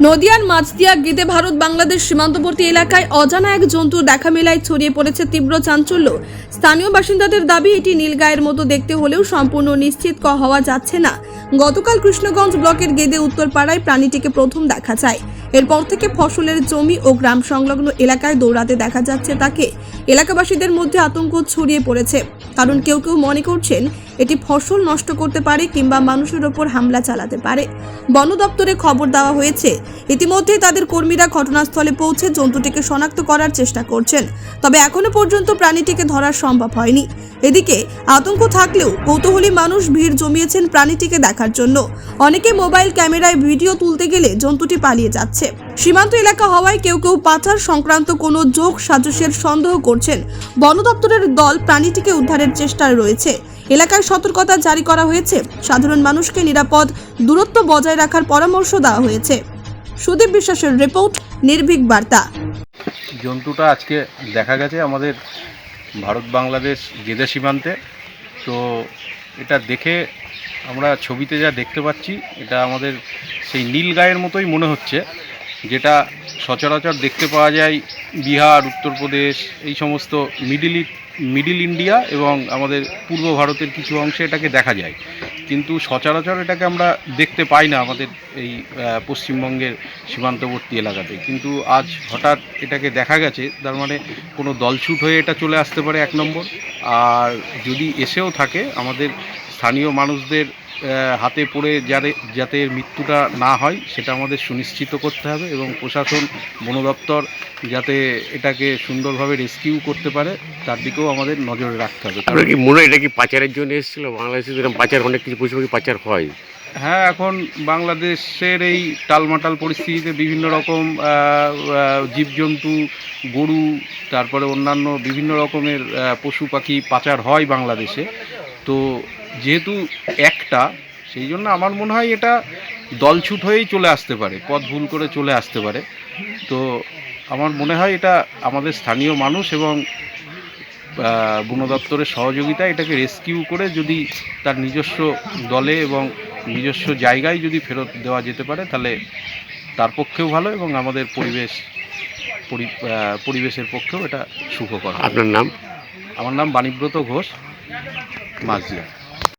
নদিয়ার মাছদিয়া গেদে ভারত বাংলাদেশ সীমান্তবর্তী এলাকায় অজানা এক জন্তু দেখা মেলায় ছড়িয়ে পড়েছে তীব্র চাঞ্চল্য। স্থানীয় বাসিন্দাদের দাবি, এটি নীলগায়ের মতো দেখতে হলেও সম্পূর্ণ নিশ্চিত হওয়া যাচ্ছে না। গতকাল কৃষ্ণগঞ্জ ব্লকের গেদে উত্তরপাড়ায় প্রাণীটিকে প্রথম দেখা যায়। এরপর থেকে ফসলের জমি ও গ্রাম সংলগ্ন এলাকায় দৌড়াতে দেখা যাচ্ছে তাকে। এলাকাবাসীদের মধ্যে আতঙ্ক ছড়িয়ে পড়েছে। কারণ কেউ কেউ মনে করছেন এটি ফসল নষ্ট করতে পারে কিংবা মানুষের ওপর হামলা চালাতে পারে। বন দপ্তরে খবর দেওয়া হয়েছে ইতিমধ্যে তাদের কর্মীরা ঘটনাস্থলে পৌঁছে জন্তুটিকে শনাক্ত করার চেষ্টা করছেন। তবে এখনও পর্যন্ত প্রাণীটিকে ধরা সম্ভব হয়নি। এদিকে আতঙ্ক থাকলেও কৌতূহলী মানুষ ভিড় জমিয়েছেন প্রাণীটিকে দেখার জন্য। অনেকে মোবাইল ক্যামেরায় ভিডিও তুলতে গেলে জন্তুটি পালিয়ে যাচ্ছে। সীমান্ত এলাকা হওয়ায় কেউ কেউ পাচার সংক্রান্ত কোনো যোগ সাজসের সন্দেহ করছেন। বন দপ্তরের দল প্রাণীটিকে উদ্ধারের চেষ্টায় রয়েছে। এলাকায় সতর্কতা জারি করা হয়েছে। সাধারণ মানুষকে নিরাপদ দূরত্ব বজায় রাখার পরামর্শ দেওয়া হয়েছে। সুদীপ বিশ্বাসের রিপোর্ট, নির্ভীক বার্তা। জন্তুটা আজকে দেখা গেছে আমাদের ভারত বাংলাদেশ গেদে সীমান্তে। তো এটা দেখে আমরা ছবিতে যা দেখতে পাচ্ছি, এটা আমাদের সেই নীল গায়ের মতোই মনে হচ্ছে, যেটা সচরাচর দেখতে পাওয়া যায় বিহার, উত্তরপ্রদেশ, এই সমস্ত মিডিল ই- মিডিল ইন্ডিয়া এবং আমাদের পূর্ব ভারতের কিছু অংশে এটাকে দেখা যায়। কিন্তু সচরাচর এটাকে আমরা দেখতে পাই না আমাদের এই পশ্চিমবঙ্গের সীমান্তবর্তী এলাকাতে। কিন্তু আজ হঠাৎ এটাকে দেখা গেছে, তার মানে কোনো দলছুট হয়ে এটা চলে আসতে পারে এক নম্বর। আর যদি এসেও থাকে, আমাদের স্থানীয় মানুষদের হাতে পড়ে যাতে যাতে মৃত্যুটা না হয় সেটা আমাদের সুনিশ্চিত করতে হবে এবং প্রশাসন বন দপ্তর যাতে এটাকে সুন্দরভাবে রেস্কিউ করতে পারে তার দিকেও আমাদের নজরে রাখতে হবে। কারণ কি মনে হয় এটা কি পাচারের জন্য এসেছিল? বাংলাদেশে যেরকম পাচার অনেক কিছু পশু পাখি পাচার হয়। হ্যাঁ এখন বাংলাদেশের এই টালমাটাল পরিস্থিতিতে বিভিন্ন রকম জীবজন্তু গরু তারপরে অন্যান্য বিভিন্ন রকমের পশু পাখি পাচার হয় বাংলাদেশে। তো যেহেতু একটা সেই জন্য আমার মনে হয় এটা দলছুট হয়েই চলে আসতে পারে পথ ভুল করে চলে আসতে পারে। তো আমার মনে হয় এটা আমাদের স্থানীয় মানুষ এবং বন দপ্তরের সহযোগিতায় এটাকে রেস্কিউ করে যদি তার নিজস্ব দলে এবং নিজস্ব জায়গায় যদি ফেরত দেওয়া যেতে পারে তাহলে তার পক্ষেও ভালো এবং আমাদের পরিবেশ পরি- পরিবেশের পক্ষেও এটা সুখকর। আপনার নাম? আমার নাম বাণীব্রত ঘোষ মাঝিয়া